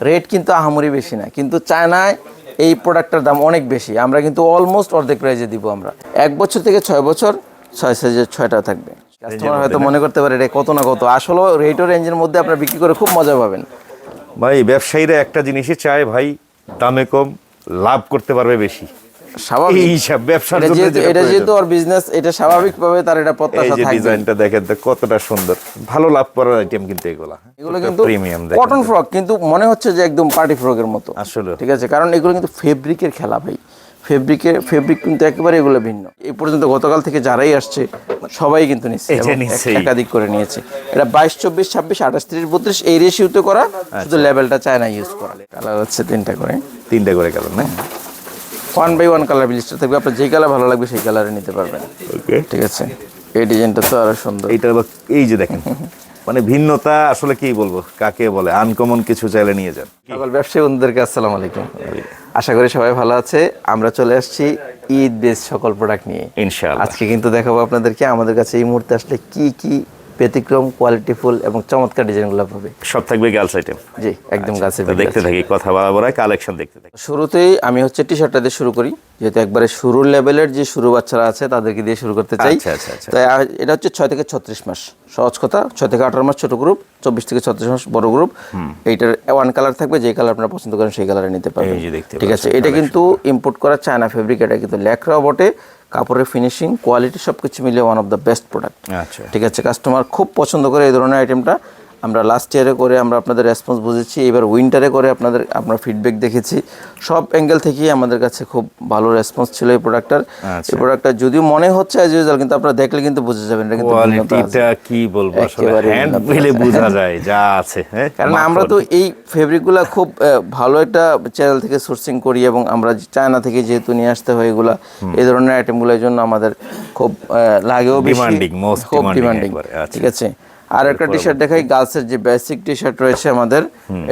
Rate কিন্তু আহামরি বেশি না। কিন্তু চায়নায় এই প্রোডাক্টটার দাম অনেক বেশি। আমরা কিন্তু অলমোস্ট অর্ধেক প্রাইজে দিব আমরা। এক বছর থেকে ছয় বছর ছয় সাইজের ছয়টা থাকবে। কাস্টমার হয়তো মনে করতে পারে এটা কত না কত। আসলে রেট ও রেঞ্জের মধ্যে আপনারা বিক্রি করে খুব মজা পাবেন। ভাই ব্যবসায়ীরা একটা জিনিসই চায় ভাই দামে কম লাভ করতে পারবে বেশি। স্বাভাবিক। এই হিসাব ব্যবসার জন্য এটা যেহেতু ওর বিজনেস এটা স্বাভাবিকভাবে তার এটা প্রত্যাশা যে থাকবে। ডিজাইনটা দেখেন তো কতটা সুন্দর। ভালো লাভ করার আইটেম কিন্তু এগুলা। এগুলো কিন্তু প্রিমিয়াম কটন ফ্রক কিন্তু মনে হচ্ছে যে একদম পার্টি ফ্রকের মতো। আসলে। ঠিক আছে? কারণ এগুলো কিন্তু ফেব্রিকের খেলা ভাই। ফেব্রিকের ফেব্রিক কিন্তু একেবারে এগুলো ভিন্ন। এই পর্যন্ত গতকাল থেকে যারাই আসছে সবাই কিন্তু নিচ্ছে একাধিক করে নিয়েছে। এটা বাইশ চব্বিশ ছাব্বিশ আঠাশ ত্রিশ বত্রিশ এই রেশিওতে করা। শুধু লেভেলটা চায়না ইউজ করা। কালার হচ্ছে তিনটা করে। তিনটা করে গেল না? One by one colour blister থাকবে। আপনার যে কালার ভালো লাগবে সেই কালারে নিতে পারবেন। ওকে ঠিক আছে? এই ডিজাইনটা তো আরও সুন্দর। এইটার আবার এই যে দেখেন মানে ভিন্নতা আসলে কি বলব কাকে বলে? আনকমন কিছু চাইলে নিয়ে যান। সকল ব্যবসায়ী বন্ধুদেরকে আসসালামু আলাইকুম। আশা করি সবাই ভালো আছে। আমরা চলে আসছি ঈদ বেস সকল প্রোডাক্ট নিয়ে। ইনশাআল্লাহ। আজকে কিন্তু দেখাবো আপনাদেরকে আমাদের কাছে এই মুহূর্তে আসলে কি কি ব্যতিক্রম কোয়ালিটিফুল এবং চমৎকার ডিজাইনগুলো পাবে। সব থাকবে গার্লস আইটেম জি একদম গাছে দেখতে থাকি কথা বলা বলা কালেকশন দেখতে থাকি। শুরুতেই আমি হচ্ছে টি শার্টটা দিয়ে শুরু করি যেহেতু একবারে শুরুর লেভেলের যে শুরু বাচ্চারা আছে তাদেরকে দিয়ে শুরু করতে চাই। আচ্ছা, আচ্ছা, আচ্ছা। তাই এটা হচ্ছে ছয় থেকে ছত্রিশ মাস সহজ কথা। ছয় থেকে আঠারো মাস ছোট গ্রুপ চব্বিশ থেকে ছত্রিশ মাস বড় গ্রুপ এইটার ওয়ান কালার থাকবে যে কালার আপনারা পছন্দ করেন সেই কালারে নিতে পারবেন। ঠিক আছে এটা কিন্তু ইম্পোর্ট করা চায়না ফেব্রিক এটা কিন্তু ল্যাকড়াও বটে। কাপড়ের ফিনিশিং কোয়ালিটি সব কিছু মিলিয়ে one of the best product আচ্ছা। ঠিক আছে কাস্টমার খুব পছন্দ করে এই ধরনের আইটেমটা আমরা লাস্ট ইয়ারে করে আমরা আপনাদের রেসপন্স বুঝেছি এবার উইন্টারে করে আপনাদের আপনার ফিডব্যাক দেখেছি। সব অ্যাঙ্গেল থেকেই আমাদের কাছে খুব ভালো রেসপন্স ছিল এই প্রোডাক্টটার আচ্ছা। এই প্রোডাক্টটা যদিও মনে হচ্ছে অ্যাজ ইউজুয়াল কিন্তু আপনারা দেখলে কিন্তু বুঝে যাবেন এটা কিন্তু কোয়ালিটিটা কি বলব আসলে? হ্যান্ড আছে। বোঝা যায় যা আছে হ্যাঁ? কারণ আমরা তো এই ফেব্রিকগুলো খুব ভালো একটা চ্যানেল থেকে সোর্সিং করি এবং আমরা চায়না থেকে যেহেতু নিয়ে আসতে হয় এগুলা এই ধরনের আইটেমগুলোর জন্য আমাদের খুব লাগেও বেশি। Most খুব ডিমান্ডিং। ঠিক আছে? আর একটা টি শার্ট দেখাই গার্লসের যে বেসিক টি শার্ট রয়েছে আমাদের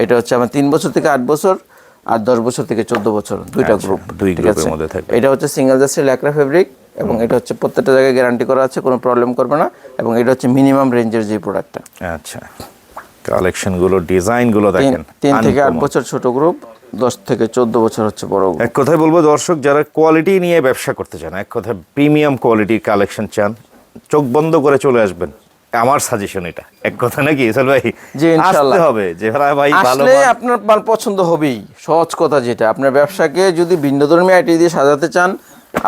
এটা হচ্ছে আমার তিন বছর থেকে আট বছর আর দশ বছর থেকে চোদ্দ বছর দুইটা গ্রুপ আচ্ছা, দুই গ্রুপের মধ্যে থাকবে। এটা হচ্ছে সিঙ্গেল জাস্টের ল্যাকড়া ফেব্রিক এবং এটা হচ্ছে প্রত্যেকটা জায়গায় গ্যারান্টি করা আছে কোনো প্রবলেম করবে না এবং এটা হচ্ছে মিনিমাম রেঞ্জের যে প্রোডাক্টটা আচ্ছা কালেকশনগুলো ডিজাইনগুলো দেখেন তিন থেকে আট বছর ছোট গ্রুপ দশ থেকে চোদ্দ বছর হচ্ছে বড় গ্রুপ এক কথায় বলব দর্শক যারা কোয়ালিটি নিয়ে ব্যবসা করতে চান এক কথায় প্রিমিয়াম কোয়ালিটির কালেকশন চান চোখ বন্ধ করে চলে আসবেন। আমার সাজেশন এটা। এক কথা নাকি? ইসাল ভাই জি, ইনশাআল্লাহ। আসতে হবে যে ভাই ভাই ভালো আসলে আপনার মাল পছন্দ হবেই সহজ কথা যেটা। আপনার ব্যবসাকে যদি ভিন্নধর্মী আইটি দিয়ে সাজাতে চান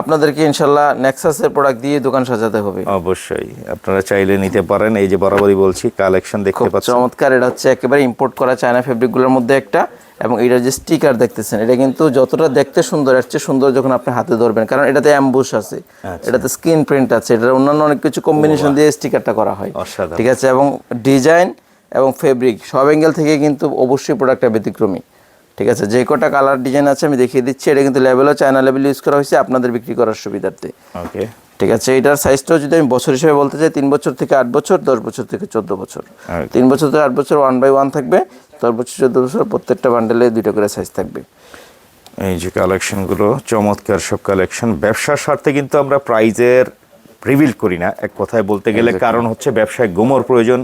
আপনাদেরকে ইনশাল্লাহ নেক্সাসের প্রোডাক্ট দিয়ে দোকান সাজাতে হবে। অবশ্যই। আপনারা চাইলে নিতে পারেন। এই যে বরাবরই বলছি কালেকশন দেখতে পাচ্ছেন। চমৎকার। এটা হচ্ছে একেবারে ইম্পোর্ট করা চায়না ফেব্রিকগুলোর মধ্যে একটা। এবং এটা যে স্টিকার দেখতেছেন এটা কিন্তু যতটা দেখতে সুন্দর এর চেয়ে সুন্দর যখন আপনি হাতে ধরবেন কারণ এটাতে অ্যাম্বুশ আছে আচ্ছা। এটাতে স্ক্রিন প্রিন্ট আছে এটার অন্যান্য অনেক কিছু কম্বিনেশন দিয়ে স্টিকারটা করা হয় ঠিক আছে? এবং ডিজাইন এবং ফেব্রিক সব অ্যাঙ্গেল থেকে কিন্তু অবশ্যই প্রোডাক্টটা ব্যতিক্রমী ঠিক আছে? যে কটা কালার ডিজাইন আছে আমি দেখিয়ে দিচ্ছি এটা কিন্তু লেভেলও চায়না লেভেল ইউজ করা হয়েছে আপনাদের বিক্রি করার সুবিধার্থে ওকে ঠিক আছে? এটার সাইজটাও যদি আমি বছর হিসেবে বলতে চাই তিন বছর থেকে আট বছর দশ বছর থেকে চোদ্দ বছর তিন বছর থেকে আট বছর ওয়ান বাই ওয়ান থাকবে বছর চোদ্দ বছর প্রত্যেকটা বান্ডেলে দুটো করে সাইজ থাকবে। এই যে কালেকশনগুলো চমৎকার সব কালেকশন ব্যবসার স্বার্থে কিন্তু আমরা প্রাইজের রিভিল করি না। এক কথায় বলতে গেলে কারণ হচ্ছে ব্যবসায় গোমর প্রয়োজন।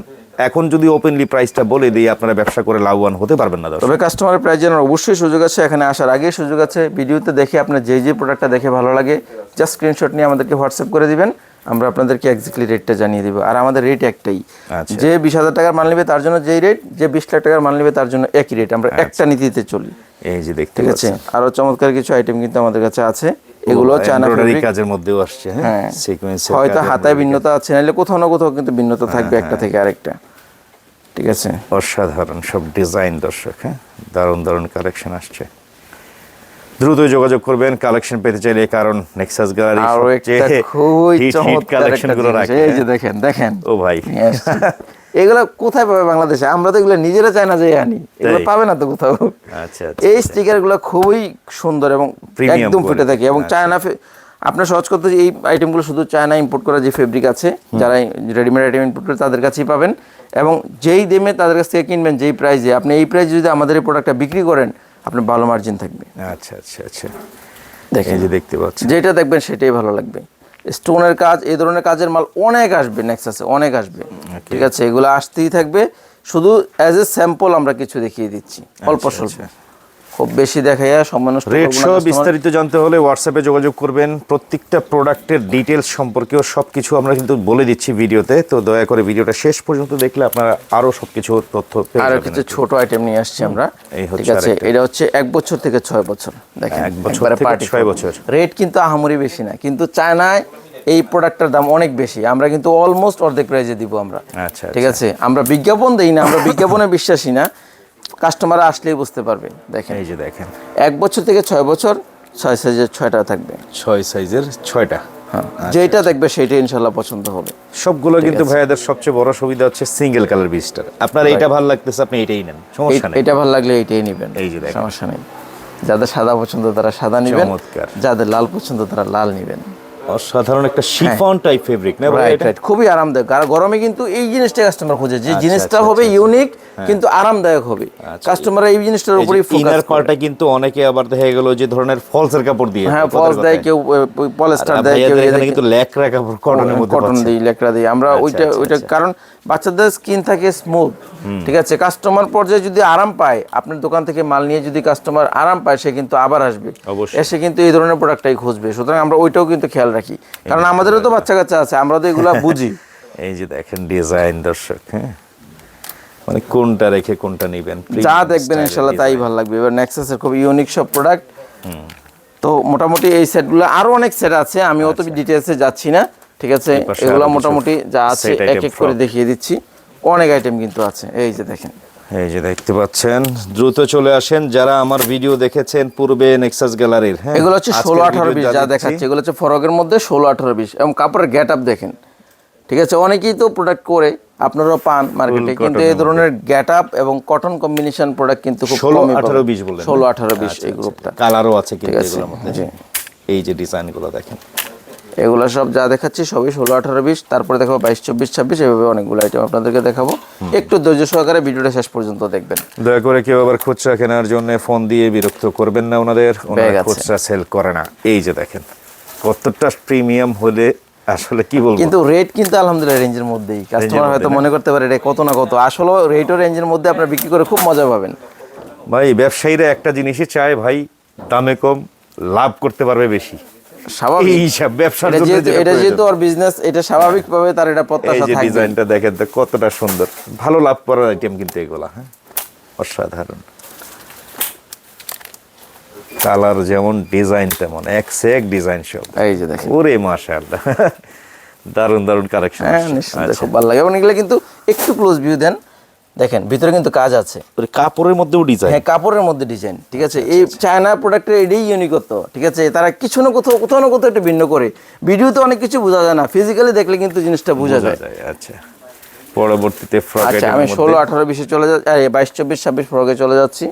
এখন যদি ওপেনলি প্রাইসটা বলে দিই আপনারা ব্যবসা করে লাভবান হতে পারবেন না তবে কাস্টমারের প্রাইস জানার অবশ্যই সুযোগ আছে। এখানে আসার আগে সুযোগ আছে। ভিডিওতে দেখে আপনার যে যে প্রোডাক্টটা দেখে ভালো লাগে জাস্ট স্ক্রিনশট নিয়ে আমাদেরকে হোয়াটসঅ্যাপ করে দিবেন। আমরা আপনাদেরকে এক্স্যাক্টলি রেটটা জানিয়ে দেবো। আর আমাদের রেট একটাই। আচ্ছা। যে বিশ হাজার টাকার মাল নেবে তার জন্য যেই রেট যে বিশ লাখ টাকার মাল নেবে তার জন্য একই রেট আমরা একটা নীতিতে চলি। এই যে দেখতে ঠিক আছে? আরও চমৎকার কিছু আইটেম কিন্তু আমাদের কাছে আছে। এগুলো চায়না কাজের মধ্যেও আসছে হ্যাঁ? হ্যাঁ। সিকোয়েন্স হয়তো হাতায় ভিন্নতা আছে নাহলে কোথাও না কোথাও কিন্তু ভিন্নতা থাকবে একটা থেকে আরেকটা। ঠিক আছে? অসাধারণ সব ডিজাইন দর্শক হ্যাঁ? দারুণ দারুণ কালেকশন আসছে। দ্রুত যোগাযোগ করবেন। কালেকশন পেতে চাইলে কারণ নেক্সাস গ্যালারি আর একটা খুবই চমৎকার কালেকশনগুলো রাখে এই যে দেখেন দেখেন। ও ভাই। এগুলো কোথায় পাবে বাংলাদেশে? আমরা তো এগুলো নিজেরা চাই না যে আনি এগুলো পাবে না তো কোথাও। আচ্ছা আচ্ছা এই স্টিকারগুলো খুবই সুন্দর এবং একদম ফুটে থাকে। এবং চায়না ফে- আপনার সহজ করতে এই আইটেমগুলো শুধু চায়না ইম্পোর্ট করা যে ফেব্রিক আছে যারা রেডিমেড আইটেম ইম্পোর্ট করে তাদের কাছেই পাবেন। এবং যেই দেমে তাদের কাছ থেকে কিনবেন যেই প্রাইসে আপনি এই প্রাইসে যদি আমাদের এই প্রোডাক্টটা বিক্রি করেন আপনার ভালো মার্জিন থাকবে। আচ্ছা আচ্ছা আচ্ছা। দেখেন। যে দেখতে পাচ্ছেন। যেটা দেখবেন সেটাই ভালো লাগবে। স্টোনের কাজ এই ধরনের কাজের মাল অনেক আসবে নেক্সাসে অনেক আসবে। ঠিক আছে? এগুলো আসতেই থাকবে। শুধু অ্যাজ এ স্যাম্পল আমরা কিছু দেখিয়ে দিচ্ছি। অল্প স্বল্প। খুব বেশি দেখাইয়া সময় নষ্ট রেট সহ বিস্তারিত জানতে হলে হোয়াটসঅ্যাপে যোগাযোগ করবেন। প্রত্যেকটা প্রোডাক্টের ডিটেলস সম্পর্কেও সব কিছু আমরা কিন্তু বলে দিচ্ছি ভিডিওতে। তো দয়া করে ভিডিওটা শেষ পর্যন্ত দেখলে আপনারা আরও সব কিছু তথ্য পেয়ে আরও যাবেন কিছু ছোট আইটেম নিয়ে আসছি আমরা। এই হচ্ছে ঠিক আছে এটা হচ্ছে এক বছর থেকে ছয় বছর। দেখেন এক বছর থেকে ছয় বছর। রেট কিন্তু আহামরি বেশি না কিন্তু চায়নায় এই প্রোডাক্টটার দাম অনেক বেশি। আমরা কিন্তু অলমোস্ট অর্ধেক প্রাইজে দিব আমরা। আচ্ছা, ঠিক আছে আমরা বিজ্ঞাপন দেই না আমরা বিজ্ঞাপনে বিশ্বাসী না। কাস্টমার আসলেই বুঝতে পারবে দেখেন। এই যে দেখেন। এক বছর থেকে ছয় বছর ছয় সাইজের ছয়টা থাকবে। ছয় সাইজের ছয়টা। হ্যাঁ আচ্ছা, যেটা দেখবে সেটা ইনশাল্লাহ পছন্দ হবে। সবগুলো কিন্তু ভাইয়াদের সবচেয়ে বড় সুবিধা হচ্ছে সিঙ্গেল কালার বিস্টার আপনার এইটা ভালো লাগতেছে আপনি এটাই নেন। সমস্যা নেই। এটা ভালো লাগলে এইটাই নেবেন। এই যে দেখেন। সমস্যা নেই। যাদের সাদা পছন্দ তারা সাদা নেবেন। চমৎকার। যাদের লাল পছন্দ তারা লাল নেবেন। অসাধারণ একটা শিফন টাইপ ফেব্রিক না রাইট রাইট খুবই আরামদায়ক। আর গরমে কিন্তু এই জিনিসটা কাস্টমার খোঁজে যে আচ্ছা, জিনিসটা আচ্ছা, হবে আচ্ছা, ইউনিক কিন্তু আরামদায়ক হবে। কাস্টমার এই জিনিসটার উপরেই ফোকাস ইনার পার্টটা কিন্তু অনেকে আবার দেখা গেল যে ধরনের ফলসের কাপড় দিয়ে হ্যাঁ ফলস দেয়। কেউ পলিস্টার দেয় কেউ এখানে কিন্তু ল্যাকড়া কাপড় কটনের মধ্যে কটন। দিই লেকড়া দিই আমরা ওইটা ওইটা। কারণ বাচ্চাদের স্কিন থাকে স্মুথ ঠিক আছে? কাস্টমার পর্যায়ে যদি আরাম পায় আপনার দোকান থেকে মাল নিয়ে যদি কাস্টমার আরাম পায় সে কিন্তু আবার আসবে। এসে কিন্তু এই ধরনের প্রোডাক্টটাই খুঁজবে। সুতরাং আমরা ওইটাও কিন্তু খেয়াল রাখি। কারণ আমাদেরও তো বাচ্চা কাচ্চা আছে আমরা তো এগুলা বুঝি। এই যে দেখেন ডিজাইন দর্শক হ্যাঁ? মানে কোনটা রেখে কোনটা নেবেন? যা দেখবেন তাই ভালো লাগবে। এবার নেক্সাসের খুব ইউনিক সব প্রোডাক্ট তো মোটামুটি এই সেটগুলো আরও অনেক সেট আছে আমি অত ডিটেলসে যাচ্ছি না ঠিক আছে? এগুলো মোটামুটি যা আছে এক এক করে দেখিয়ে দিচ্ছি। অনেক আইটেম কিন্তু আছে এই যে দেখেন। এই যে দেখতে পাচ্ছেন দ্রুত চলে আসেন যারা আমার ভিডিও দেখেছেন পূর্বে নেক্সাস গ্যালারির হ্যাঁ? এগুলো হচ্ছে ষোলো আঠারো বিশ যা দেখাচ্ছে এগুলো হচ্ছে ফরকের মধ্যে ষোলো আঠারো বিশ এবং কাপড়ের গেট আপ দেখেন। ঠিক আছে? অনেকেই তো প্রোডাক্ট করে আপনারাও পান মার্কেটে কিন্তু এই ধরনের গেট আপ এবং কটন কম্বিনেশন প্রোডাক্ট কিন্তু খুব 16, কমই 18, 20 বললেন, ষোলো? আঠারো বিশ আচ্ছা, এই আচ্ছা। গ্রুপটা কালারও আছে কিন্তু এগুলোর মধ্যে। এই যে ডিজাইনগুলো দেখেন। এগুলো সব যা দেখাচ্ছি সবই ষোলো আঠারো বিশ তারপরে দেখাবো বাইশ চব্বিশ ছাব্বিশ এভাবে অনেকগুলো আইটেম আপনাদেরকে দেখাবো। একটু ধৈর্য সহকারে ভিডিওটা শেষ পর্যন্ত দেখবেন। দয়া করে কেউ আবার খুচরা কেনার জন্য ফোন দিয়ে বিরক্ত করবেন না ওনাদের। ওনারা খুচরা সেল করে না। এই যে দেখেন কতটা প্রিমিয়াম হলে আসলে কি বলব? কিন্তু রেট কিন্তু আলহামদুলিল্লাহ রেঞ্জের মধ্যেই। কাস্টমার হয়তো মনে করতে পারে এটা কত না কত। আসলে রেটও রেঞ্জের মধ্যে আপনার বিক্রি করে খুব মজা পাবেন। ভাই ব্যবসায়ীরা একটা জিনিসই চায় ভাই দামে কম লাভ করতে পারবে বেশি। স্বাভাবিক। হিসাব ব্যবসার জন্য এটা যেহেতু ওর বিজনেস এটা স্বাভাবিকভাবে তার এটা প্রত্যাশা যে থাকবে। ডিজাইনটা দেখেন তো কতটা সুন্দর। ভালো লাভ করার আইটেম কিন্তু এগুলা হ্যাঁ? অসাধারণ। কালার যেমন ডিজাইন তেমন এক সে এক ডিজাইন সব। এই যে দেখেন। ওরে মাশাআল্লাহ। দারুণ দারুণ কালেকশন হ্যাঁ নিশ্চয়ই খুব ভালো লাগে। এবং এগুলো কিন্তু একটু ক্লোজ ভিউ দেন। দেখেন ভিতরে কিন্তু কাজ আছে। কাপড়ের মধ্যেও ডিজাইন হ্যাঁ কাপড়ের মধ্যে ডিজাইন ঠিক আছে? এই চায়না প্রোডাক্টের এটাই ইউনিকত্ব ঠিক আছে? তারা কিছু না কোথাও কোথাও না কোথাও একটু ভিন্ন করে। ভিডিওতে অনেক কিছু বোঝা যায় না ফিজিক্যালি দেখলে কিন্তু জিনিসটা বোঝা যায়। আচ্ছা। পরবর্তীতে আচ্ছা আমি ষোলো আঠারো বিশে চলে যাচ্ছি বাইশ চব্বিশ ছাব্বিশ ফ্রকে চলে যাচ্ছি।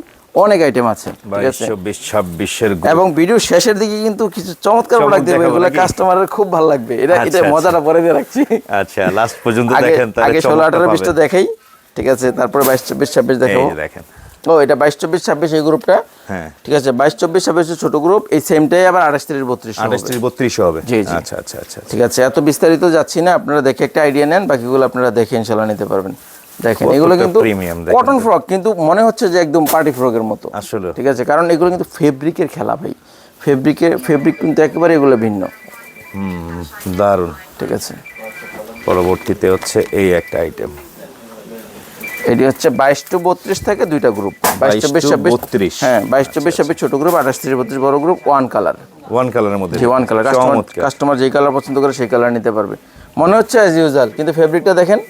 অনেক আইটেম আছে এবং ভিডিও শেষের দিকে কিন্তু কিছু চমৎকার প্রোডাক্ট দেবো এগুলো কাস্টমারের খুব ভালো লাগবে। এটা আচ্ছা, এটা আচ্ছা। মজাটা পরে দিয়ে রাখছি। আচ্ছা লাস্ট পর্যন্ত দেখেন তাহলে আগে ষোলো চমকটা আঠারো বিশটা দেখাই। ঠিক আছে তারপরে বাইশ চব্বিশ ছাব্বিশ দেখাবো দেখেন। ও এটা বাইশ চব্বিশ ছাব্বিশ এই গ্রুপটা? হ্যাঁ। ঠিক আছে বাইশ চব্বিশ ছাব্বিশ ছোট গ্রুপ এই সেমটাই আবার আঠাশ তিরিশ বত্রিশ আঠাশ ত্রিশ বত্রিশ হবে। জি, জি। আচ্ছা আচ্ছা আচ্ছা ঠিক আছে এত বিস্তারিত যাচ্ছি না আপনারা দেখে একটা আইডিয়া নেন বাকিগুলো আপনারা দেখে ইনশাল্লাহ নিতে পারবেন। দেখেন এগুলো কিন্তু কটন ফ্রক কিন্তু মনে হচ্ছে যে একদম পার্টি ফ্রকের মতো। আসলে। ঠিক আছে কারণ এগুলো কিন্তু ফেব্রিকের খেলা ভাই। ফেব্রিকের ফেব্রিক কিন্তু একেবারে এগুলো ভিন্ন। হুম দারুণ। ঠিক আছে। পরবর্তীতে হচ্ছে এই একটা আইটেম এটি হচ্ছে বাইশ টু বত্রিশ থেকে দুইটা গ্রুপ বাইশ 22 চব্বিশ ছাব্বিশ 32 হ্যাঁ বাইশ চব্বিশ ছাব্বিশ ছোট গ্রুপ আঠাশ তিরিশ বত্রিশ বড় গ্রুপ ওয়ান কালার ওয়ান কালারের মধ্যে। ওয়ান কালার কাস্টমার যেই কালার পছন্দ করে সেই কালার নিতে পারবে। মনে হচ্ছে অ্যাজ ইউজাল কিন্তু ফেব্রিকটা দেখেন।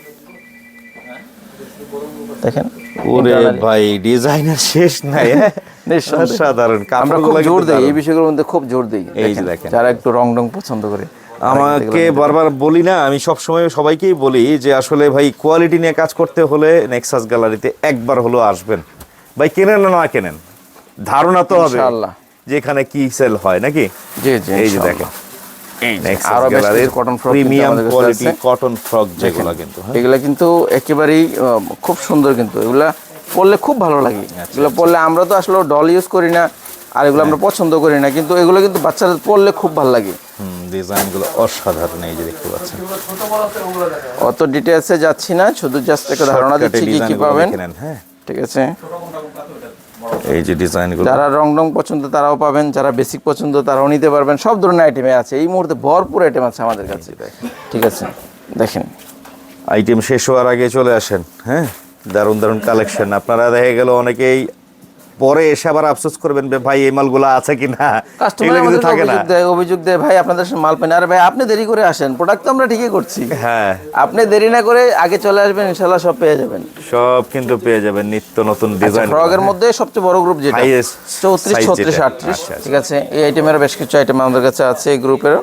দেখেন। ওরে ভাই ডিজাইনের শেষ নাই হ্যাঁ? সাধারণ আমরা খুব জোর দিই এই বিষয়গুলোর মধ্যে খুব জোর দিই। এই দেখেন। যারা একটু রং রং পছন্দ করে। আমাকে বারবার বলি না আমি সব সময় সবাইকেই বলি যে আসলে ভাই কোয়ালিটি নিয়ে কাজ করতে হলে নেক্সাস গ্যালারিতে একবার হলো আসবেন। ভাই কেনেন না কেনেন? ধারণা তো হবে ইনশাআল্লাহ। যে এখানে কি সেল হয় নাকি? জি জি এই যে। দেখেন। হ্যাঁ। এগুলা কিন্তু একেবারেই খুব সুন্দর কিন্তু। এগুলা পড়লে খুব ভালো লাগে। আচ্ছা, এগুলো পরলে আমরা তো আসলে ডল ইউজ করি না। আর এগুলো আমরা পছন্দ করি না কিন্তু এগুলো কিন্তু বাচ্চাদের পরলে খুব ভালো লাগে। ডিজাইনগুলো অসাধারণ এই যে দেখতে পাচ্ছেন। অত ডিটেলসে যাচ্ছি না শুধু জাস্ট একটা ধারণা দিচ্ছি কি কি পাবেন। হ্যাঁ। ঠিক আছে। এই যে ডিজাইনগুলো। যারা রং রং পছন্দ তারাও পাবেন যারা বেসিক পছন্দ তারাও নিতে পারবেন। সব ধরনের আইটেমে আছে। এই মুহূর্তে ভরপুর আইটেম আছে আমাদের কাছে। ঠিক আছে। দেখেন। আইটেম শেষ হওয়ার আগে চলে আসেন হ্যাঁ। দারুণ দারুণ কালেকশন আপনারা দেখে গেল অনেকেই পরে এসে আবার আফসোস করবেন ভাই এই মালগুলো আছে কি না কাস্টমার কিন্তু থাকে না। অভিযোগ দেয় ভাই আপনাদের মাল পাই না। আরে ভাই আপনি দেরি করে আসেন। প্রোডাক্ট তো আমরা ঠিকই করছি। হ্যাঁ। আপনি দেরি না করে আগে চলে আসবেন ইনশাল্লাহ সব পেয়ে যাবেন। সব কিন্তু পেয়ে যাবেন নিত্য নতুন ডিজাইন ফ্রগের মধ্যে সবচেয়ে বড় গ্রুপ যেটা? Highest চৌত্রিশ size ছত্রিশ যেটা। আটত্রিশ আচ্ছা, আচ্ছা। ঠিক আছে? এই আইটেমের বেশ কিছু আইটেম আমাদের কাছে আছে এই গ্রুপের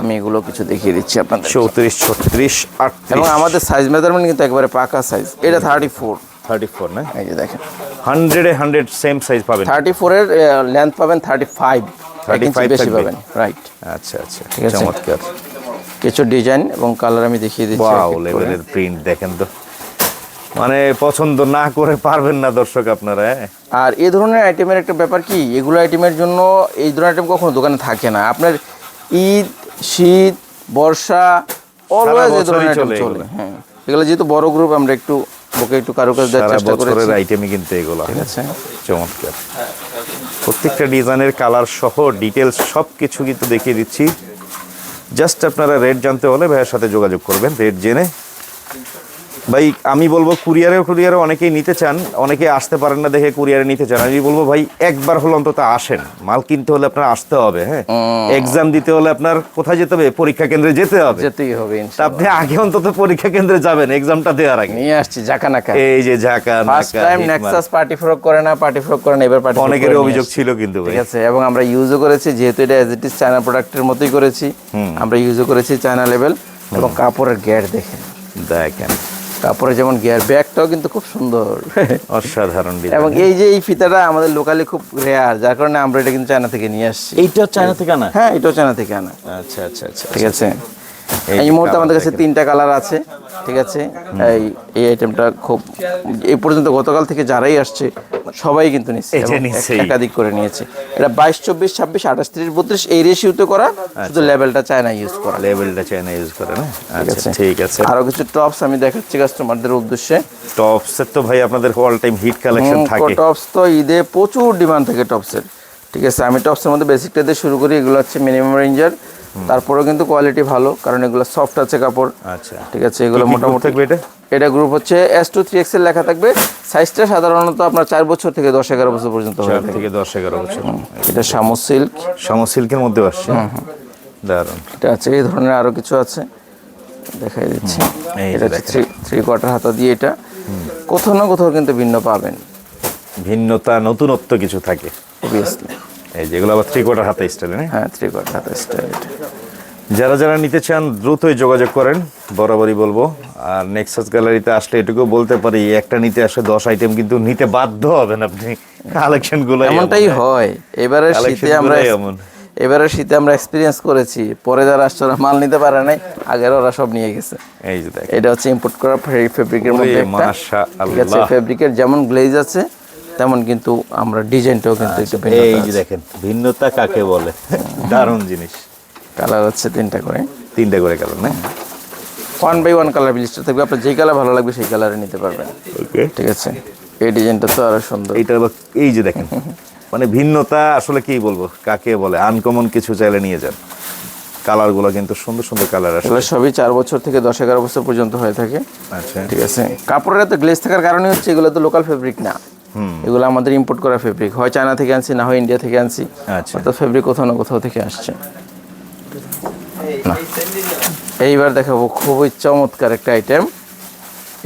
আমি এগুলো কিছু দেখিয়ে দিচ্ছি আপনাদের চৌত্রিশ ছত্রিশ এবং আটত্রিশ আমাদের সাইজ মেজারমেন্ট কিন্তু একবারে পাকা সাইজ এটা থার্টি ফোর থার্টি ফোর না? এই যে দেখেন। হান্ড্রেডে হান্ড্রেড সেম সাইজ পাবেন। থার্টি ফোরের লেন্থ পাবেন থার্টি ফাইভ 35 বেশি থাকবে। পাবেন রাইট আচ্ছা আচ্ছা ঠিক আছে। চমৎকার। কিছু ডিজাইন এবং কালার আমি দেখিয়ে দিচ্ছি ওয়াও। লেভেলের প্রিন্ট দেখেন তো। মানে পছন্দ না করে পারবেন না দর্শক আপনারা হ্যাঁ? আর এই ধরনের আইটেমের একটা ব্যাপার কি? এগুলো আইটেমের জন্য এই ধরনের আইটেম কখনো দোকানে থাকে না। আপনার ঈদ শীত বর্ষা অলওয়েজ এই ধরনের আইটেম চলে চলে হ্যাঁ। এগুলো যেহেতু বড় গ্রুপ আমরা একটু বুকে একটু কারুকাজ দেওয়ার চেষ্টা করেছি। বছরের আইটেমই কিন্তু এগুলো। ঠিক আছে। চমৎকার। প্রত্যেকটা ডিজাইনের কালার সহ ডিটেলস সব কিছু কিন্তু দেখিয়ে দিচ্ছি। জাস্ট আপনারা রেট জানতে হলে ভাইয়ের সাথে যোগাযোগ করবেন। রেট জেনে ভাই আমি বলব কুরিয়ারে কুরিয়ারে অনেকেই নিতে চান অনেকে আসতে পারেন না দেখে কুরিয়ারে নিতে চান। আমি বলব ভাই একবার হলো অন্তত আসেন। মাল কিনতে হলে আপনার আসতে হবে হ্যাঁ? এক্সাম দিতে হলে আপনার কোথায় যেতে হবে? পরীক্ষা কেন্দ্রে যেতে হবে। যেতেই হবে আপনি আগে অন্তত পরীক্ষা কেন্দ্রে যাবেন এক্সামটা দেওয়ার আগে। নিয়ে আসছি জাকা নাকা এই যে ঝাঁকা first time nexus party frock করে না পার্টি ফ্রক করে না এবার পার্টি অনেকের অভিযোগ ছিল কিন্তু ঠিক আছে এবং আমরা ইউজও করেছি যেহেতু এটা এজ ইট ইজ চায়না প্রোডাক্টের মতোই করেছি আমরা ইউজও করেছি চায়না লেভেল এবং কাপড়ের গ্যাট দেখেন। দেখেন। কাপড়ের যেমন গিয়ার ব্যাগটাও কিন্তু খুব সুন্দর। অসাধারণ এবং এই যে এই ফিতাটা আমাদের লোকালি খুব রেয়ার যার কারণে আমরা এটা কিন্তু চায়না থেকে নিয়ে আসছি। এইটাও চায়না থেকে আনা? হ্যাঁ এটাও চায়না থেকে আনা। আচ্ছা আচ্ছা আচ্ছা ঠিক আছে? এই মুহূর্তে আমাদের কাছে তিনটা কালার আছে ঠিক আছে? এই এই আইটেমটা খুব এই পর্যন্ত গতকাল থেকে যারাই আসছে সবাই কিন্তু নিচ্ছে একাধিক করে নিয়েছে। এটা বাইশ চব্বিশ ছাব্বিশ আঠাশ ত্রিশ বত্রিশ এই রেশিওতে করা শুধু লেভেলটা চায়না ইউজ করা। লেভেলটা চায়না ইউজ করে না? ঠিক আচ্ছা আছে। ঠিক আছে। আরও কিছু টপস আমি দেখাচ্ছি কাস্টমারদের উদ্দেশ্যে। টপসের তো ভাই আপনাদের অল টাইম হিট কালেকশন থাকে। টপস তো ঈদে প্রচুর ডিমান্ড থাকে টপসের ঠিক আছে আমি টপসের মধ্যে বেসিকটা দিয়ে শুরু করি এগুলো হচ্ছে মিনিমাম রেঞ্জার তারপরেও কিন্তু কোয়ালিটি ভালো কারণ এগুলো সফট আছে কাপড়। আচ্ছা। ঠিক আছে এগুলো মোটামুটি থাকবে এটা? এটা গ্রুপ হচ্ছে এস টু থ্রি এক্সেল লেখা থাকবে। সাইজটা সাধারণত আপনার চার বছর থেকে দশ এগারো বছর পর্যন্ত হয়ে চার থেকে। দশ এগারো বছর। এটা শামু সিল্ক সম সিল্কের মধ্যে আসছে? দারুণ এটা আছে এই ধরনের আরও কিছু আছে। দেখাই দিচ্ছি। এটা। থ্রি থ্রি কোয়ার্টার হাতা দিয়ে এটা। কোথাও না কোথাও কিন্তু ভিন্ন পাবেন। ভিন্নতা নতুনত্ব কিছু থাকে। অবভিয়াসলি এই যেগুলো আবার থ্রি কোয়ার্টার হাতে স্টাইলে হ্যাঁ? থ্রি কোয়ার্টার হাতা স্টাইল যারা যারা নিতে চান দ্রুতই যোগাযোগ করেন বরাবরই বলব। আর নেক্সাস গ্যালারিতে আসলে এটুকু বলতে পারি একটা নিতে আসলে দশ আইটেম কিন্তু নিতে বাধ্য হবেন আপনি। কালেকশনগুলো এমনটাই হয়। এবারে শীতে আমরা এমন। এবারে শীতে আমরা এক্সপিরিয়েন্স করেছি। পরে যারা আসছে ওরা মাল নিতে পারে নাই। আগের ওরা সব নিয়ে গেছে। এই যে এটা হচ্ছে ইম্পোর্ট করা ফেব্রিকের মধ্যে একটা। ঠিক আছে। ফেব্রিকের যেমন গ্লেজ আছে তেমন কিন্তু আমরা ডিজাইনটাও কিন্তু একটু ভিন্ন এই যে দেখেন ভিন্নতা কাকে বলে? দারুণ জিনিস। কালার হচ্ছে তিনটা করে। তিনটা করে কালার না? ওয়ান বাই ওয়ান কালার লিস্টে থাকবে। আপনার যে কালার ভালো লাগবে সেই কালারে নিতে পারবেন। ওকে ঠিক আছে? এই ডিজাইনটা তো আরও সুন্দর। এইটা আবার এই যে দেখেন মানে ভিন্নতা আসলে কি বলব কাকে বলে? আনকমন কিছু চাইলে নিয়ে যান। কালারগুলো কিন্তু সুন্দর সুন্দর কালার আসে। এগুলো সবই চার বছর থেকে দশ এগারো বছর পর্যন্ত হয়ে থাকে। আচ্ছা। ঠিক আছে? কাপড়ের এত গ্লেজ থাকার কারণে হচ্ছে এগুলো তো লোকাল ফেব্রিক না। এগুলো আমাদের ইম্পোর্ট করা ফেব্রিক হয় চায়না থেকে আনছি না হয় ইন্ডিয়া থেকে আনছি। আচ্ছা। তো ফেব্রিক কোথাও না কোথাও থেকে আসছে। এইবার দেখাবো খুবই চমৎকার একটা আইটেম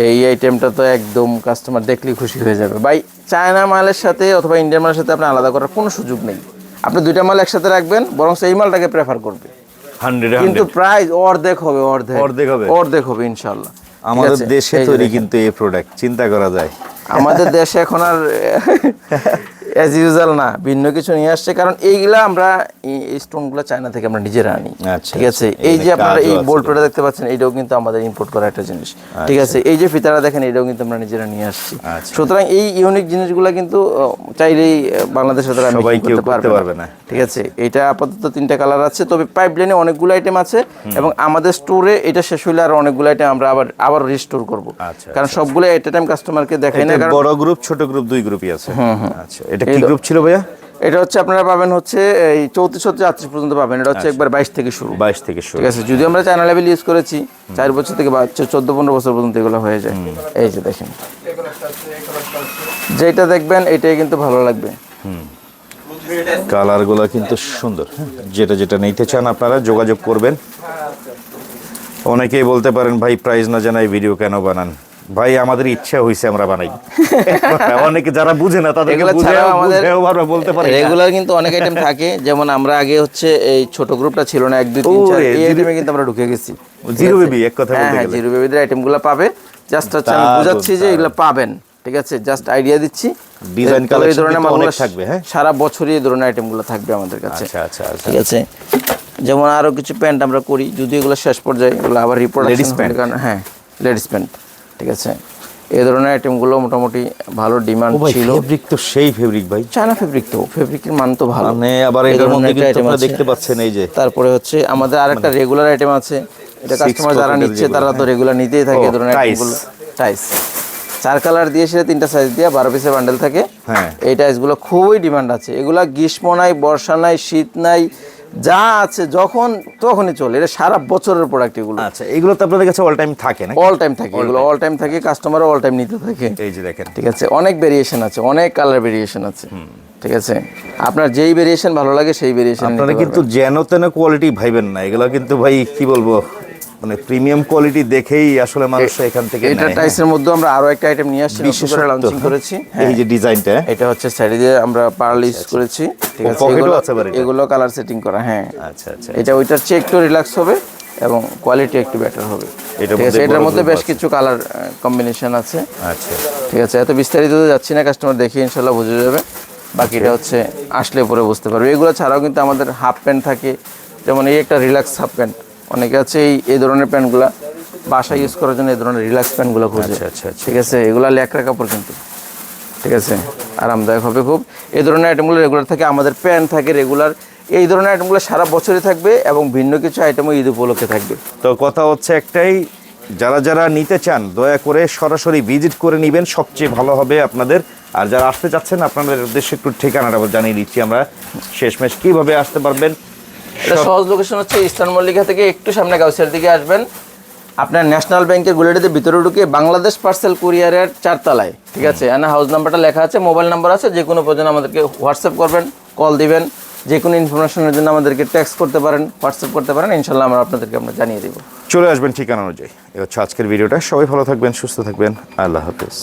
এই আইটেমটা তো একদম কাস্টমার দেখলেই খুশি হয়ে যাবে। ভাই চায়না মালের সাথে অথবা ইন্ডিয়ান মালের সাথে আপনি আলাদা করার কোনো সুযোগ নেই। আপনি দুইটা মাল একসাথে রাখবেন বরং এই মালটাকে প্রেফার করবে কিন্তু প্রাইস অর্ধেক হবে অর্ধেক। অর্ধেক হবে? অর্ধেক হবে ইনশাল্লাহ আমাদের দেশে তৈরি কিন্তু এই প্রোডাক্ট চিন্তা করা যায়। আমাদের দেশে এখন আর অ্যাজ ইউজাল না ভিন্ন কিছু নিয়ে আসছে কারণ এইগুলা আমরা এই- স্টোনগুলো চায়না থেকে আমরা নিজেরা আনি আচ্ছা, ঠিক আছে আচ্ছা। এই যে আপনারা এই। বোল্টটা দেখতে পাচ্ছেন এটাও কিন্তু আমাদের ইম্পোর্ট করা একটা জিনিস ঠিক আছে এই যে ফিতারা দেখেন এটাও কিন্তু আমরা নিজেরা নিয়ে আসছি আচ্ছা। সুতরাং এই ইউনিক জিনিসগুলো কিন্তু চাইলেই বাংলাদেশে তারা সবাই কেউ করতে পারবে না। ঠিক আছে? এটা আপাতত তিনটা কালার আছে তবে পাইপলাইনে অনেকগুলো আইটেম আছে এবং আমাদের স্টোরে এটা শেষ হইলে আর অনেকগুলো আইটেম আমরা আবার আবার রিস্টোর করব। আচ্ছা, কারণ সবগুলো এট এ টাইম কাস্টমারকে দেখাই না বড় গ্রুপ ছোট গ্রুপ দুই গ্রুপই আছে। আচ্ছা এটা কি গ্রুপ ছিল ভাইয়া? এটা হচ্ছে আপনারা পাবেন হচ্ছে এই চৌত্রিশ হচ্ছে আটত্রিশ পর্যন্ত পাবেন। এটা হচ্ছে একবার বাইশ থেকে শুরু। বাইশ থেকে শুরু। ঠিক আছে? যদি আমরা চায়না লেভেল ইউজ করেছি চার বছর থেকে চোদ্দ পনেরো বছর পর্যন্ত এগুলো হয়ে যায়। এই যে দেখেন। যেটা দেখবেন এটাই কিন্তু ভালো লাগবে। কালারগুলো কিন্তু সুন্দর। যেটা যেটা নিতে চান আপনারা যোগাযোগ করবেন। অনেকেই বলতে পারেন ভাই প্রাইস না জানাই ভিডিও কেন বানান? ভাই আমাদের ইচ্ছা হয়েছে আমরা বানাই। অনেকে যারা বুঝে না এগুলো আমাদের বলতে পারি। রেগুলার কিন্তু অনেক আইটেম থাকে যেমন আমরা আগে হচ্ছে এই ছোট গ্রুপটা ছিল না এক দুই তিন চার এই আইটেমে কিন্তু আমরা ঢুকে গেছি জিরো বেবি এক কথা হ্যাঁ বলতে হ্যাঁ গেলে। জিরো বেবিদের আইটেমগুলো পাবে। জাস্ট হচ্ছে আমি বুঝাচ্ছি যে এগুলো পাবেন ঠিক আছে? জাস্ট আইডিয়া দিচ্ছি। ডিজাইন মালগুলো অনেক থাকবে, হ্যাঁ? সারা বছরই এই ধরনের আইটেমগুলো থাকবে আমাদের কাছে। আচ্ছা আচ্ছা আচ্ছা। ঠিক আছে? যেমন আরও কিছু প্যান্ট আমরা করি যদি এগুলো শেষ পর্যায়ে এগুলো আবার রিপ্রোডাকশন Ladies pant? হ্যাঁ লেডিস প্যান্ট ঠিক আছে? এই ধরনের আইটেমগুলো মোটামুটি ভালো ডিমান্ড ছিল। ফেব্রিক তো সেই ফেব্রিক ভাই। চায়না ফেব্রিক তো ফেব্রিকের মান তো ভালো। মানে আবার এটার মধ্যে কিন্তু আপনারা দেখতে পাচ্ছেন এই যে। তারপরে হচ্ছে আমাদের আরেকটা রেগুলার আইটেম আছে। এটা কাস্টমার যারা নিচ্ছে তারা তো রেগুলার নিতেই থাকে এই ধরনের আইটেমগুলো টাইস চার কালার দিয়ে সেটা তিনটা সাইজ দিয়ে বারো পিসের বান্ডেল থাকে। হ্যাঁ। এই টাইসগুলো খুবই ডিমান্ড আছে। এগুলা গ্রীষ্ম নাই বর্ষা নাই শীত নাই যা আছে যখন তখনই চলে। এটা সারা বছরের প্রোডাক্ট এগুলো। আচ্ছা এগুলো তো আপনাদের কাছে অল টাইম থাকে না অল টাইম থাকে এগুলো। অল টাইম থাকে কাস্টমারও অল টাইম নিতে থাকে। এই যে দেখেন। ঠিক আছে অনেক ভেরিয়েশন আছে অনেক কালার ভেরিয়েশন আছে। ঠিক আছে আপনার যেই ভেরিয়েশন ভালো লাগে সেই ভেরিয়েশন আপনারা কিন্তু যেন তেন কোয়ালিটি ভাইবেন না। এগুলো কিন্তু ভাই কি বলব? মানে প্রিমিয়াম কোয়ালিটি দেখেই আসলে মানুষ এখান থেকে এটা। টাইসের মধ্যে আমরা আরও একটা আইটেম নিয়ে আসছি বিশেষ করে লঞ্চিং করেছি হ্যাঁ, এই যে ডিজাইনটা এটা হচ্ছে সাইডে দিয়ে আমরা পার্ল ইউজ করেছি। ঠিক আছে এগুলো- আছে এগুলো কালার সেটিং করা হ্যাঁ। আচ্ছা আচ্ছা। এটা ওইটার চেয়ে একটু রিল্যাক্স হবে এবং কোয়ালিটি একটু বেটার হবে। এটার ঠিক আছে মধ্যে এটার মধ্যে বেশ কিছু কালার কম্বিনেশন আছে। আচ্ছা। ঠিক আছে এত বিস্তারিত যাচ্ছি না কাস্টমার দেখে ইনশাল্লাহ বুঝে যাবে। বাকিটা হচ্ছে আসলে পরে বুঝতে পারবে। এগুলো ছাড়াও কিন্তু আমাদের হাফ প্যান্ট থাকে যেমন এই একটা রিল্যাক্স হাফ প্যান্ট অনেকে আছে এই এই ধরনের প্যান্টগুলো বাসা ইউজ করার জন্য এই ধরনের রিল্যাক্স প্যান্টগুলো খোঁজে। আচ্ছা, আচ্ছা, আচ্ছা। ঠিক আছে এগুলো ল্যাকড়া কাপড় কিন্তু। ঠিক আছে আরামদায়ক হবে খুব। এই ধরনের আইটেমগুলো রেগুলার থাকে আমাদের প্যান্ট থাকে রেগুলার এই ধরনের আইটেমগুলো সারা বছরই থাকবে এবং ভিন্ন কিছু আইটেমও ঈদ উপলক্ষে থাকবে। তো কথা হচ্ছে একটাই যারা যারা নিতে চান দয়া করে সরাসরি ভিজিট করে নেবেন সবচেয়ে ভালো হবে আপনাদের। আর যারা আসতে চাচ্ছেন আপনাদের উদ্দেশ্যে একটু ঠিকানাটা জানিয়ে দিচ্ছি আমরা। শেষমেশ কীভাবে আসতে পারবেন এটা সহজ লোকেশন হচ্ছে ইস্টার্ন মল্লিকা থেকে একটু সামনে গাউসিয়ার দিকে আসবেন। আপনার ন্যাশনাল ব্যাংকের গুলিটিতে ভিতরে ঢুকে বাংলাদেশ পার্সেল কুরিয়ারের চারতলায় ঠিক আছে? এখানে হাউস নাম্বারটা লেখা আছে মোবাইল নাম্বার আছে যে কোনো প্রয়োজন আমাদেরকে হোয়াটসঅ্যাপ করবেন কল দিবেন যে কোনো ইনফরমেশনের জন্য আমাদেরকে টেক্সট করতে পারেন হোয়াটসঅ্যাপ করতে পারেন ইনশাল্লাহ আমরা আপনাদেরকে আমরা জানিয়ে দেবো। চলে আসবেন ঠিকানা অনুযায়ী। এ হচ্ছে আজকের ভিডিওটা সবাই ভালো থাকবেন সুস্থ থাকবেন। আল্লাহ হাফিজ।